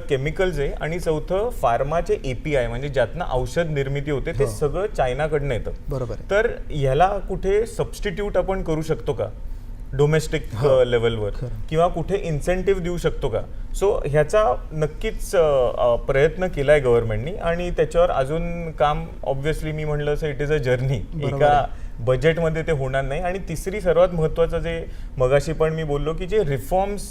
Chemicals आहे आणि चौथं फार्माचे एपीआय म्हणजे ज्यातनं औषध निर्मिती होते ते सगळं चायनाकडनं येतं. बरोबर आहे. तर ह्याला कुठे सबस्टिट्यूट आपण करू शकतो का? डोमेस्टिक लेवलवर किंवा कुठे इन्सेंटिव्ह देऊ शकतो का? सो ह्याचा नक्कीच प्रयत्न केलाय गव्हर्नमेंटनी आणि त्याच्यावर अजून काम ऑब्व्हियसली मी म्हणलं असं इट इज अ जर्नी एका बजेटमध्ये ते होणार नाही. आणि तिसरी सर्वात महत्त्वाचं जे मगाशी पण मी बोललो की जे रिफॉर्म्स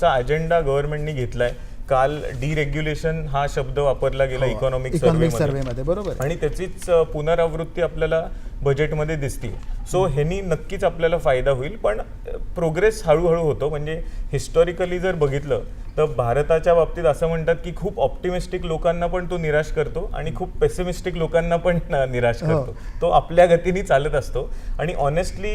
चा अजेंडा गव्हर्नमेंटनी घेतलाय काल डिरेग्युलेशन हा शब्द वापरला गेला इकॉनॉमिक इकॉनॉमिक सर्व्हे सर्वेमध्ये बरोबर. आणि त्याचीच पुनरावृत्ती आपल्याला बजेटमध्ये दिसते सो ह्यानी नक्कीच आपल्याला फायदा होईल पण प्रोग्रेस हळूहळू होतो. म्हणजे हिस्टॉरिकली जर बघितलं तर भारताच्या बाबतीत असं म्हणतात की खूप ऑप्टिमिस्टिक लोकांना पण तो निराश करतो आणि खूप पेसिमिस्टिक लोकांना पण निराश हो. करतो. तो आपल्या गतीने चालत असतो. आणि ऑनेस्टली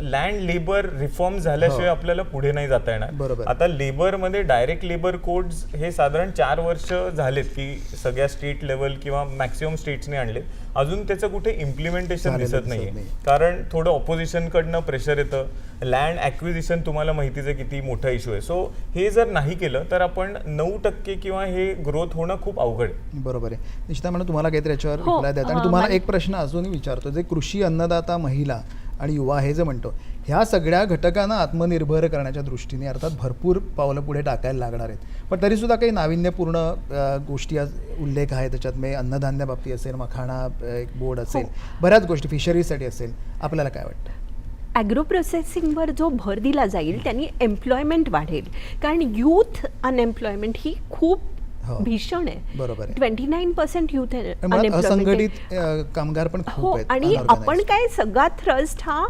लँड लेबर रिफॉर्म झाल्याशिवाय आपल्याला पुढे नाही जाता येणार. हो. आता लेबरमध्ये डायरेक्ट लेबर कोड्स हे साधारण चार वर्ष झालेत की सगळ्या स्टेट लेवल किंवा मॅक्सिमम स्टेट्सने आणले अजून त्याचं कुठे इम्प्लिमेंटेशन दिसत नाहीये. नाही. कारण थोडं ऑपोजिशनकडनं प्रेशर येतं. लँड ॲक्विजिशन तुम्हाला माहितीच आहे किती मोठा इश्यू आहे. सो हे जर नाही केलं तर आपण नऊ टक्के किंवा हे ग्रोथ होणं खूप अवघड आहे. बरोबर आहे. निश्चिता म्हणून तुम्हाला काहीतरी याच्यावर हो, रिप्लाय आणि तुम्हाला एक प्रश्न अजूनही विचारतो. जे कृषी अन्नदाता महिला आणि युवा हे जे म्हणतो ह्या सगळ्या घटकांना आत्मनिर्भर करण्याच्या दृष्टीने अर्थात भरपूर पावलं पुढे टाकायला लागणार आहेत. पण तरीसुद्धा काही नाविन्यपूर्ण गोष्टी आज उल्लेख आहे त्याच्यात मी अन्नधान्य बाबतीत असेल मखाणा एक बोर्ड असेल बऱ्याच गोष्टी फिशरीसाठी असेल. आपल्याला काय वाटतं? ॲग्रो प्रोसेसिंगवर जो भर दिला जाईल त्यांनी एम्प्लॉयमेंट वाढेल. कारण युथ अनएम्प्लॉयमेंट ही खूप हो. भीषण आहे. बरोबर. ट्वेंटी नाईन पर्सेंट युथ असंघटित कामगार पण खूप हो आणि. आपण काय सगळा थ्रस्ट हा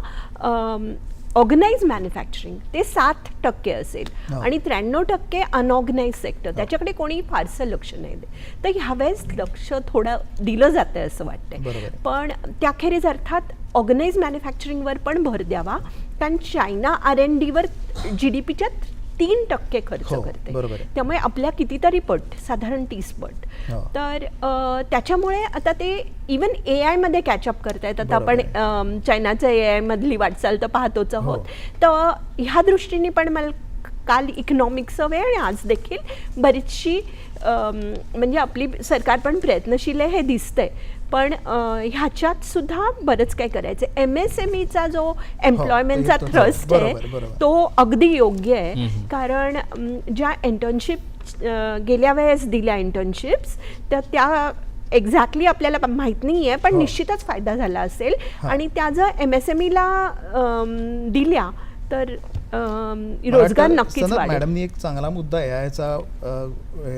ऑर्गनाइज मॅन्युफॅक्चरिंग ते सात टक्के असेल. आणि त्र्याण्णव टक्के अनऑर्गनाइज सेक्टर त्याच्याकडे कोणी फारसं लक्ष नाही देत. तर ह्यावेळेस लक्ष थोडं दिलं जातं असं वाटतंय. आहे. पण त्याखेरीज अर्थात ऑर्गनाइज मॅन्युफॅक्चरिंगवर पण भर द्यावा. कारण चायना आर एन डीवर जी डी पीच्या तीन टक्के खर्च हो, करते. त्यामुळे आपल्या कितीतरी पट साधारण तीस पट हो. तर त्याच्यामुळे आता ते इवन ए आयमध्ये कॅचअप करतायत आता आपण चायनाचं ए आय मधली वाटचाल तर पाहतोच आहोत हो. तर ह्या दृष्टीने पण मला काल इकॉनॉमिक्सचं वेळ आणि आज देखील बरीचशी म्हणजे आपली सरकार पण प्रयत्नशील आहे हे दिसतंय पण ह्याच्यात सुद्धा बरंच काय करायचं एम एस एम ईचा जो एम्प्लॉयमेंटचा थ्रस्ट आहे बरोबर, बरोबर. तो अगदी योग्य आहे कारण ज्या इंटर्नशिप गेल्या वेळेस दिल्या इंटर्नशिप्स तर त्या एक्झॅक्टली आपल्याला माहीत नाही आहे पण हो. निश्चितच फायदा झाला असेल हा. आणि त्या जर एम एस एम ईला दिल्या तर रोजगार नक्कीच मॅडमनी एक चांगला मुद्दा याचा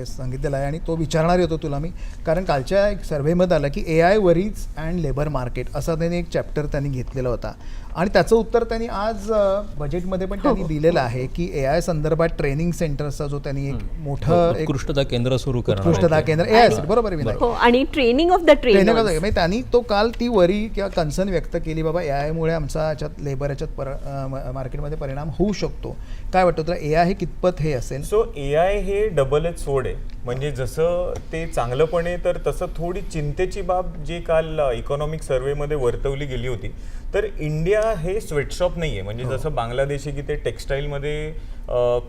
सांगितलेला आहे आणि तो विचारणार होतो तुला मी. कारण कालच्या एक सर्व्हेमध्ये आलं की A I worries and labour market असा त्यांनी एक चॅप्टर त्यांनी घेतलेला होता. आणि त्याचं उत्तर त्यांनी आज बजेटमध्ये पण त्यांनी दिलेलं आहे की ए आय संदर्भात ट्रेनिंग सेंटरचा जो त्यांनी एक मोठं उत्कृष्टता केंद्र सुरू करणार उत्कृष्टता. केंद्र. ए आय बरोबर? हो आणि ट्रेनिंग ऑफ द ट्रेनिंग त्यांनी तो काल ती वरी किंवा कन्सर्न व्यक्त केली बाबा ए आयमुळे आमचा याच्यात लेबर याच्यात मार्केटमध्ये परिणाम होऊ होऊ शकतो. काय वाटतं तुला? ए आय हे कितपत हे असेल? सो ए आय हे डबल एच सोड आहे. म्हणजे जसं ते चांगलं पण आहे तर तसं थोडी चिंतेची बाब जी काल इकॉनॉमिक सर्वेमध्ये वर्तवली गेली होती. तर इंडिया हे स्वेटशॉप नाही आहे म्हणजे जसं बांगलादेश आहे की ते टेक्स्टाईलमध्ये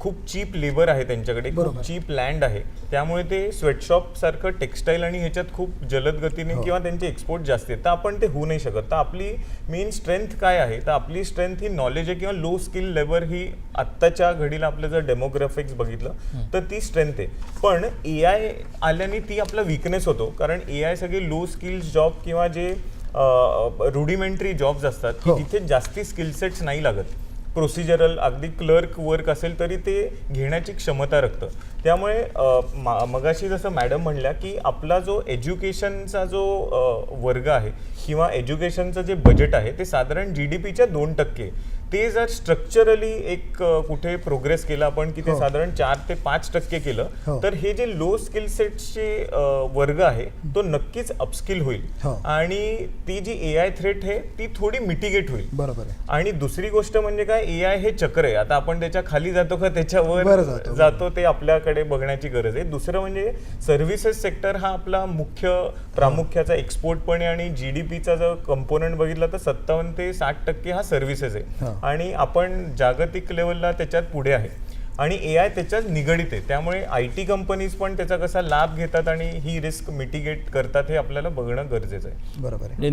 खूप चीप लेबर आहे त्यांच्याकडे खूप चीप लँड आहे. त्यामुळे ते स्वेटशॉप सारखं टेक्स्टाईल आणि ह्याच्यात खूप जलद गतीने किंवा त्यांचे एक्सपोर्ट जास्त आहेत. तर आपण ते होऊ नाही शकत. तर आपली मेन स्ट्रेंथ काय आहे? तर आपली स्ट्रेंथ ही नॉलेज आहे किंवा लो स्किल लेबर ही आत्ताच्या घडीला आपलं जर डेमोग्राफिक्स बघितलं तर ती स्ट्रेंथ आहे. पण ए आय आल्याने ती आपला विकनेस होतो. कारण ए आय सगळे लो स्किल्स जॉब किंवा जे रुडिमेंटरी जॉब्स असतात की हो. तिथे जास्ती स्किलसेट्स नाही लागत. प्रोसिजरल अगदी क्लर्क वर्क असेल तरी ते घेण्याची क्षमता राखतं. त्यामुळे मगाशी जसं मॅडम म्हणल्या की आपला जो एज्युकेशनचा जो वर्ग आहे किंवा एज्युकेशनचं जे बजेट आहे ते साधारण जी डी पीच्या दोन टक्के. ते जर स्ट्रक्चरली एक कुठे प्रोग्रेस केला आपण की ते हो. साधारण चार ते पाच टक्के केलं हो. तर हे जे लो स्किल सेटचे वर्ग आहे तो नक्कीच अपस्किल होईल हो. आणि ती जी ए आय थ्रेट आहे ती थोडी मिटिगेट होईल बरोबर आणि दुसरी गोष्ट म्हणजे काय ए आय हे चक्र आहे आता आपण त्याच्याखाली जातो का वर त्याच्यावर जातो. ते आपल्याकडे बघण्याची गरज आहे दुसरं म्हणजे सर्व्हिसेस सेक्टर हा आपला मुख्य प्रामुख्याचा एक्सपोर्ट पण आहे आणि जीडीपीचा जर कंपोनंट बघितला तर सत्तावन्न ते साठ टक्के हा सर्व्हिसेस. आहे आणि आपण जागतिक लेवलला त्याच्यात पुढे आहे. आणि ए आय त्याच्यात निगडीत आहे. त्यामुळे आय टी कंपनीज पण त्याचा कसा लाभ घेतात आणि ही रिस्क मिटिगेट करतात हे आपल्याला बघणं गरजेचं आहे. बरोबर आहे. म्हणजे